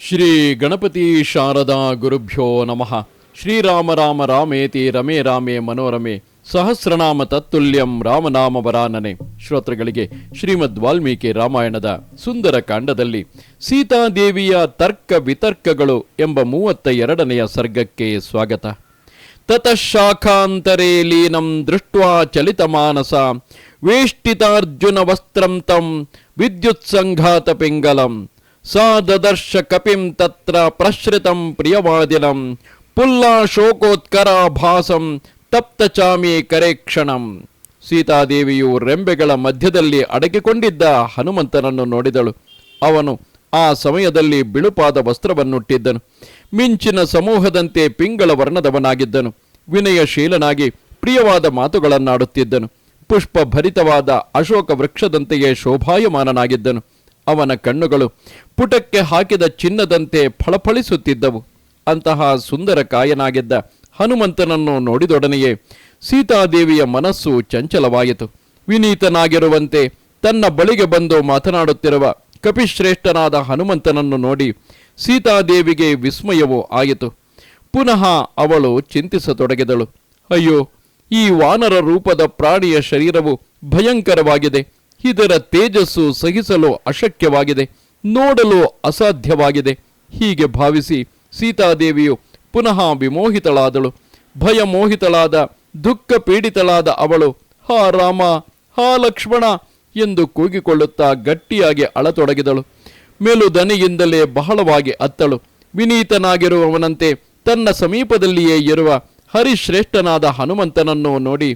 ಶ್ರೀ ಗಣಪತಿ ಶಾರದಾ ಗುರುಭ್ಯೋ ನಮಃ. ಶ್ರೀರಾಮ ರಾಮ ರಾಮೇತಿ ರಮೇ ರಾಮೇ ಮನೋರಮೆ ಸಹಸ್ರನಾಮ ತತ್ತುಲ್ಯಂ ರಾಮನಾಮ ವರಾನನೆ. ಶ್ರೋತೃಗಳಿಗೆ ಶ್ರೀಮದ್ ವಾಲ್ಮೀಕಿ ರಾಮಾಯಣದ ಸುಂದರ ಕಾಂಡದಲ್ಲಿ ಸೀತಾದೇವಿಯ ತರ್ಕ ವಿತರ್ಕಗಳು ಎಂಬ ಮೂವತ್ತ ಎರಡನೆಯ ಸರ್ಗಕ್ಕೆ ಸ್ವಾಗತ. ತತಃಶಾಖಾಂತರೇ ಲೀನಂ ದೃಷ್ಟ್ವಾ ಚಲಿತಮಾನಸ ವೇಷ್ಟಿತಾರ್ಜುನ ವಸ್ತ್ರಂ ತಂ ವಿದ್ಯುತ್ ಸಂಘಾತ ಪಿಂಗಲಂ. ದದರ್ಶ ಕಪಿಂ ತತ್ರ ಪ್ರಶ್ರಿತಂ ಪ್ರಿಯವಾದಿನಂ ಪುಲ್ಲಾ ಶೋಕೋತ್ಕರಾಭಾಸಂ ತಪ್ತಚಾಮಿ ಕರೇಕ್ಷಣಂ ಸೀತಾದೇವಿಯು ರೆಂಬೆಗಳ ಮಧ್ಯದಲ್ಲಿ ಅಡಗಿಕೊಂಡಿದ್ದ ಹನುಮಂತನನ್ನು ನೋಡಿದಳು. ಅವನು ಆ ಸಮಯದಲ್ಲಿ ಬಿಳುಪಾದ ವಸ್ತ್ರವನ್ನುಟ್ಟಿದ್ದನು. ಮಿಂಚಿನ ಸಮೂಹದಂತೆ ಪಿಂಗಳ ವರ್ಣದವನಾಗಿದ್ದನು. ವಿನಯಶೀಲನಾಗಿ ಪ್ರಿಯವಾದ ಮಾತುಗಳನ್ನಾಡುತ್ತಿದ್ದನು. ಪುಷ್ಪ ಭರಿತವಾದ ಅಶೋಕ ವೃಕ್ಷದಂತೆಯೇ ಶೋಭಾಯಮಾನನಾಗಿದ್ದನು. ಅವನ ಕಣ್ಣುಗಳು ಪುಟಕ್ಕೆ ಹಾಕಿದ ಚಿನ್ನದಂತೆ ಫಳಫಳಿಸುತ್ತಿದ್ದವು. ಅಂತಹ ಸುಂದರ ಕಾಯನಾಗಿದ್ದ ಹನುಮಂತನನ್ನು ನೋಡಿದೊಡನೆಯೇ ಸೀತಾದೇವಿಯ ಮನಸ್ಸು ಚಂಚಲವಾಯಿತು. ವಿನೀತನಾಗಿರುವಂತೆ ತನ್ನ ಬಳಿಗೆ ಬಂದು ಮಾತನಾಡುತ್ತಿರುವ ಕಪಿಶ್ರೇಷ್ಠನಾದ ಹನುಮಂತನನ್ನು ನೋಡಿ ಸೀತಾದೇವಿಗೆ ವಿಸ್ಮಯವೂ ಆಯಿತು. ಪುನಃ ಅವಳು ಚಿಂತಿಸತೊಡಗಿದಳು. ಅಯ್ಯೋ, ಈ ವಾನರ ರೂಪದ ಪ್ರಾಣಿಯ ಶರೀರವು ಭಯಂಕರವಾಗಿದೆ. ಇದರ ತೇಜಸ್ಸು ಸಹಿಸಲು ಅಶಕ್ಯವಾಗಿದೆ, ನೋಡಲು ಅಸಾಧ್ಯವಾಗಿದೆ. ಹೀಗೆ ಭಾವಿಸಿ ಸೀತಾದೇವಿಯು ಪುನಃ ವಿಮೋಹಿತಳಾದಳು. ಭಯಮೋಹಿತಳಾದ ದುಃಖ ಪೀಡಿತಳಾದ ಅವಳು, ಹಾ ರಾಮ, ಹಾ ಲಕ್ಷ್ಮಣ ಎಂದು ಕೂಗಿಕೊಳ್ಳುತ್ತಾ ಗಟ್ಟಿಯಾಗಿ ಅಳತೊಡಗಿದಳು. ಮೆಲುದನಿಯಿಂದಲೇ ಬಹಳವಾಗಿ ಅತ್ತಳು. ವಿನೀತನಾಗಿರುವವನಂತೆ ತನ್ನ ಸಮೀಪದಲ್ಲಿಯೇ ಇರುವ ಹರಿಶ್ರೇಷ್ಠನಾದ ಹನುಮಂತನನ್ನು ನೋಡಿ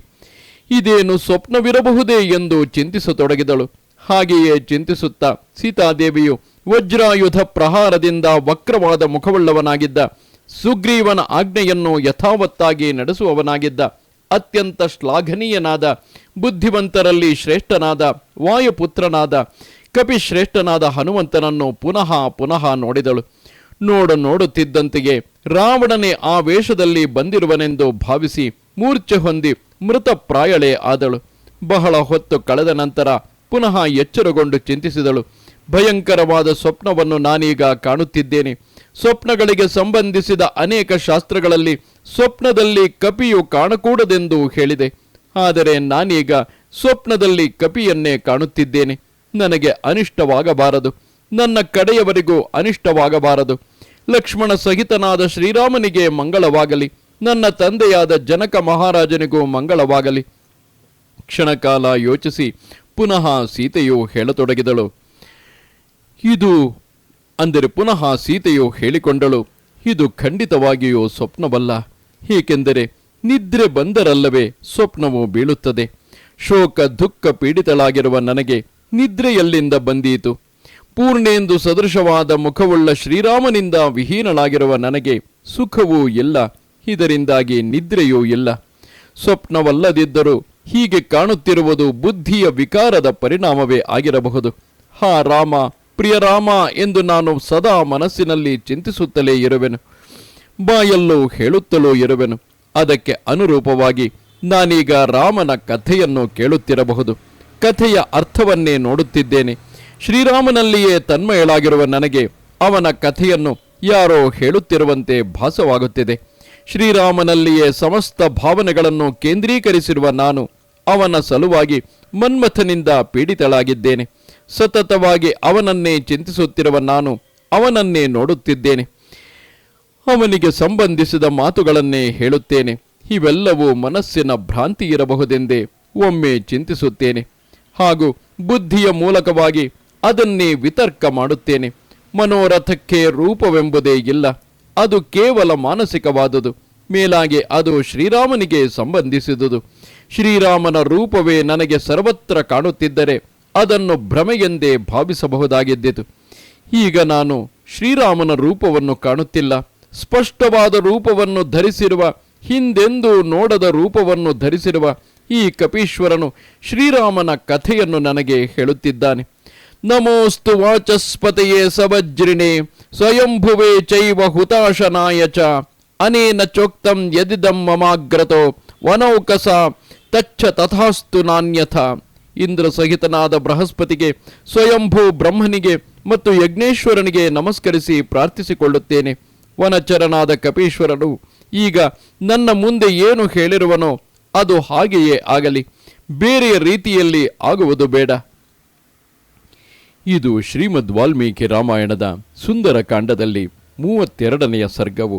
ಇದೇನು ಸ್ವಪ್ನವಿರಬಹುದೇ ಎಂದು ಚಿಂತಿಸತೊಡಗಿದಳು. ಹಾಗೆಯೇ ಚಿಂತಿಸುತ್ತಾ ಸೀತಾದೇವಿಯು ವಜ್ರಾಯುಧ ಪ್ರಹಾರದಿಂದ ವಕ್ರವಾದ ಮುಖವುಳ್ಳವನಾಗಿದ್ದ, ಸುಗ್ರೀವನ ಆಜ್ಞೆಯನ್ನು ಯಥಾವತ್ತಾಗಿ ನಡೆಸುವವನಾಗಿದ್ದ, ಅತ್ಯಂತ ಶ್ಲಾಘನೀಯನಾದ, ಬುದ್ಧಿವಂತರಲ್ಲಿ ಶ್ರೇಷ್ಠನಾದ, ವಾಯುಪುತ್ರನಾದ, ಕಪಿಶ್ರೇಷ್ಠನಾದ ಹನುಮಂತನನ್ನು ಪುನಃ ಪುನಃ ನೋಡಿದಳು. ನೋಡ ನೋಡುತ್ತಿದ್ದಂತೆಯೇ ರಾವಣನೇ ಆ ವೇಷದಲ್ಲಿ ಬಂದಿರುವನೆಂದು ಭಾವಿಸಿ ಮೂರ್ಛೆ ಹೊಂದಿ ಮೃತಪ್ರಾಯಳೇ ಆದಳು. ಬಹಳ ಹೊತ್ತು ಕಳೆದ ನಂತರ ಪುನಃ ಎಚ್ಚರಗೊಂಡು ಚಿಂತಿಸಿದಳು. ಭಯಂಕರವಾದ ಸ್ವಪ್ನವನ್ನು ನಾನೀಗ ಕಾಣುತ್ತಿದ್ದೇನೆ. ಸ್ವಪ್ನಗಳಿಗೆ ಸಂಬಂಧಿಸಿದ ಅನೇಕ ಶಾಸ್ತ್ರಗಳಲ್ಲಿ ಸ್ವಪ್ನದಲ್ಲಿ ಕಪಿಯು ಕಾಣಕೂಡದೆಂದು ಹೇಳಿದೆ. ಆದರೆ ನಾನೀಗ ಸ್ವಪ್ನದಲ್ಲಿ ಕಪಿಯನ್ನೇ ಕಾಣುತ್ತಿದ್ದೇನೆ. ನನಗೆ ಅನಿಷ್ಟವಾಗಬಾರದು. ನನ್ನ ಕಡೆಯವರಿಗೂ ಅನಿಷ್ಟವಾಗಬಾರದು. ಲಕ್ಷ್ಮಣ ಸಹಿತನಾದ ಶ್ರೀರಾಮನಿಗೆ ಮಂಗಳವಾಗಲಿ. ನನ್ನ ತಂದೆಯಾದ ಜನಕ ಮಹಾರಾಜನಿಗೂ ಮಂಗಳವಾಗಲಿ. ಕ್ಷಣಕಾಲ ಯೋಚಿಸಿ ಪುನಃ ಸೀತೆಯು ಹೇಳತೊಡಗಿದಳು. ಇದು ಅಂದರೆ ಪುನಃ ಸೀತೆಯು ಹೇಳಿಕೊಂಡಳು, ಇದು ಖಂಡಿತವಾಗಿಯೂ ಸ್ವಪ್ನವಲ್ಲ. ಏಕೆಂದರೆ ನಿದ್ರೆ ಬಂದರಲ್ಲವೇ ಸ್ವಪ್ನವು ಬೀಳುತ್ತದೆ. ಶೋಕ ದುಃಖ ಪೀಡಿತಳಾಗಿರುವ ನನಗೆ ನಿದ್ರೆಯಲ್ಲಿಂದ ಬಂದೀತು. ಪೂರ್ಣೇಂದು ಸದೃಶವಾದ ಮುಖವುಳ್ಳ ಶ್ರೀರಾಮನಿಂದ ವಿಹೀನಳಾಗಿರುವ ನನಗೆ ಸುಖವೂ ಇಲ್ಲ. ಇದರಿಂದಾಗಿ ನಿದ್ರೆಯೂ ಇಲ್ಲ. ಸ್ವಪ್ನವಲ್ಲದಿದ್ದರೂ ಹೀಗೆ ಕಾಣುತ್ತಿರುವುದು ಬುದ್ಧಿಯ ವಿಕಾರದ ಪರಿಣಾಮವೇ ಆಗಿರಬಹುದು. ಹಾ ರಾಮ, ಪ್ರಿಯ ರಾಮ ಎಂದು ನಾನು ಸದಾ ಮನಸ್ಸಿನಲ್ಲಿ ಚಿಂತಿಸುತ್ತಲೇ ಇರುವೆನು. ಬಾಯಲ್ಲೂ ಹೇಳುತ್ತಲೂ ಇರುವೆನು. ಅದಕ್ಕೆ ಅನುರೂಪವಾಗಿ ನಾನೀಗ ರಾಮನ ಕಥೆಯನ್ನು ಕೇಳುತ್ತಿರಬಹುದು. ಕಥೆಯ ಅರ್ಥವನ್ನೇ ನೋಡುತ್ತಿದ್ದೇನೆ. ಶ್ರೀರಾಮನಲ್ಲಿಯೇ ತನ್ಮಯಳಾಗಿರುವ ನನಗೆ ಅವನ ಕಥೆಯನ್ನು ಯಾರೋ ಹೇಳುತ್ತಿರುವಂತೆ ಭಾಸವಾಗುತ್ತಿದೆ. ಶ್ರೀರಾಮನಲ್ಲಿಯೇ ಸಮಸ್ತ ಭಾವನೆಗಳನ್ನು ಕೇಂದ್ರೀಕರಿಸಿರುವ ನಾನು ಅವನ ಸಲುವಾಗಿ ಮನ್ಮಥನಿಂದ ಪೀಡಿತಳಾಗಿದ್ದೇನೆ. ಸತತವಾಗಿ ಅವನನ್ನೇ ಚಿಂತಿಸುತ್ತಿರುವ ನಾನು ಅವನನ್ನೇ ನೋಡುತ್ತಿದ್ದೇನೆ. ಅವನಿಗೆ ಸಂಬಂಧಿಸಿದ ಮಾತುಗಳನ್ನೇ ಹೇಳುತ್ತೇನೆ. ಇವೆಲ್ಲವೂ ಮನಸ್ಸಿನ ಭ್ರಾಂತಿ ಇರಬಹುದೆಂದೇ ಒಮ್ಮೆ ಚಿಂತಿಸುತ್ತೇನೆ. ಹಾಗೂ ಬುದ್ಧಿಯ ಮೂಲಕವಾಗಿ ಅದನ್ನೇ ವಿತರ್ಕ ಮಾಡುತ್ತೇನೆ. ಮನೋರಥಕ್ಕೆ ರೂಪವೆಂಬುದೇ ಇಲ್ಲ. ಅದು ಕೇವಲ ಮಾನಸಿಕವಾದುದು. ಮೇಲಾಗಿ ಅದು ಶ್ರೀರಾಮನಿಗೆ ಸಂಬಂಧಿಸಿದುದು. ಶ್ರೀರಾಮನ ರೂಪವೇ ನನಗೆ ಸರ್ವತ್ರ ಕಾಣುತ್ತಿದ್ದರೆ ಅದನ್ನು ಭ್ರಮೆಯೆಂದೇ ಭಾವಿಸಬಹುದಾಗಿದ್ದಿತು. ಈಗ ನಾನು ಶ್ರೀರಾಮನ ರೂಪವನ್ನು ಕಾಣುತ್ತಿಲ್ಲ. ಸ್ಪಷ್ಟವಾದ ರೂಪವನ್ನು ಧರಿಸಿರುವ, ಹಿಂದೆಂದೂ ನೋಡದ ರೂಪವನ್ನು ಧರಿಸಿರುವ ಈ ಕಪೀಶ್ವರನು ಶ್ರೀರಾಮನ ಕಥೆಯನ್ನು ನನಗೆ ಹೇಳುತ್ತಿದ್ದಾನೆ. ನಮೋಸ್ತು ವಾಚಸ್ಪತೆಯೇ ಸವಜ್ರಿಣೆ, ಸ್ವಯಂಭುವೇ ಚೈವ ಹುತಾಶನಾಯಚ ಅನೇನ ಚೋಕ್ತಂ ಯದಿದಂ ಮಮಾಗ್ರತೋ ವನೌಕಸ ತಚ್ಚ ತಥಾಸ್ತು ನಾಣ್ಯಥ. ಇಂದ್ರ ಸಹಿತನಾದ ಬೃಹಸ್ಪತಿಗೆ, ಸ್ವಯಂಭೂ ಬ್ರಹ್ಮನಿಗೆ ಮತ್ತು ಯಜ್ಞೇಶ್ವರನಿಗೆ ನಮಸ್ಕರಿಸಿ ಪ್ರಾರ್ಥಿಸಿಕೊಳ್ಳುತ್ತೇನೆ. ವನಚರನಾದ ಕಪೀಶ್ವರನು, ಈಗ ನನ್ನ ಮುಂದೆ ಏನು ಹೇಳಿರುವನೋ ಅದು ಹಾಗೆಯೇ ಆಗಲಿ. ಬೇರೆಯ ರೀತಿಯಲ್ಲಿ ಆಗುವುದು ಬೇಡ. ಇದು ಶ್ರೀಮದ್ ವಾಲ್ಮೀಕಿ ರಾಮಾಯಣದ ಸುಂದರ ಕಾಂಡದಲ್ಲಿ ಮೂವತ್ತೆರಡನೆಯ ಸರ್ಗವು.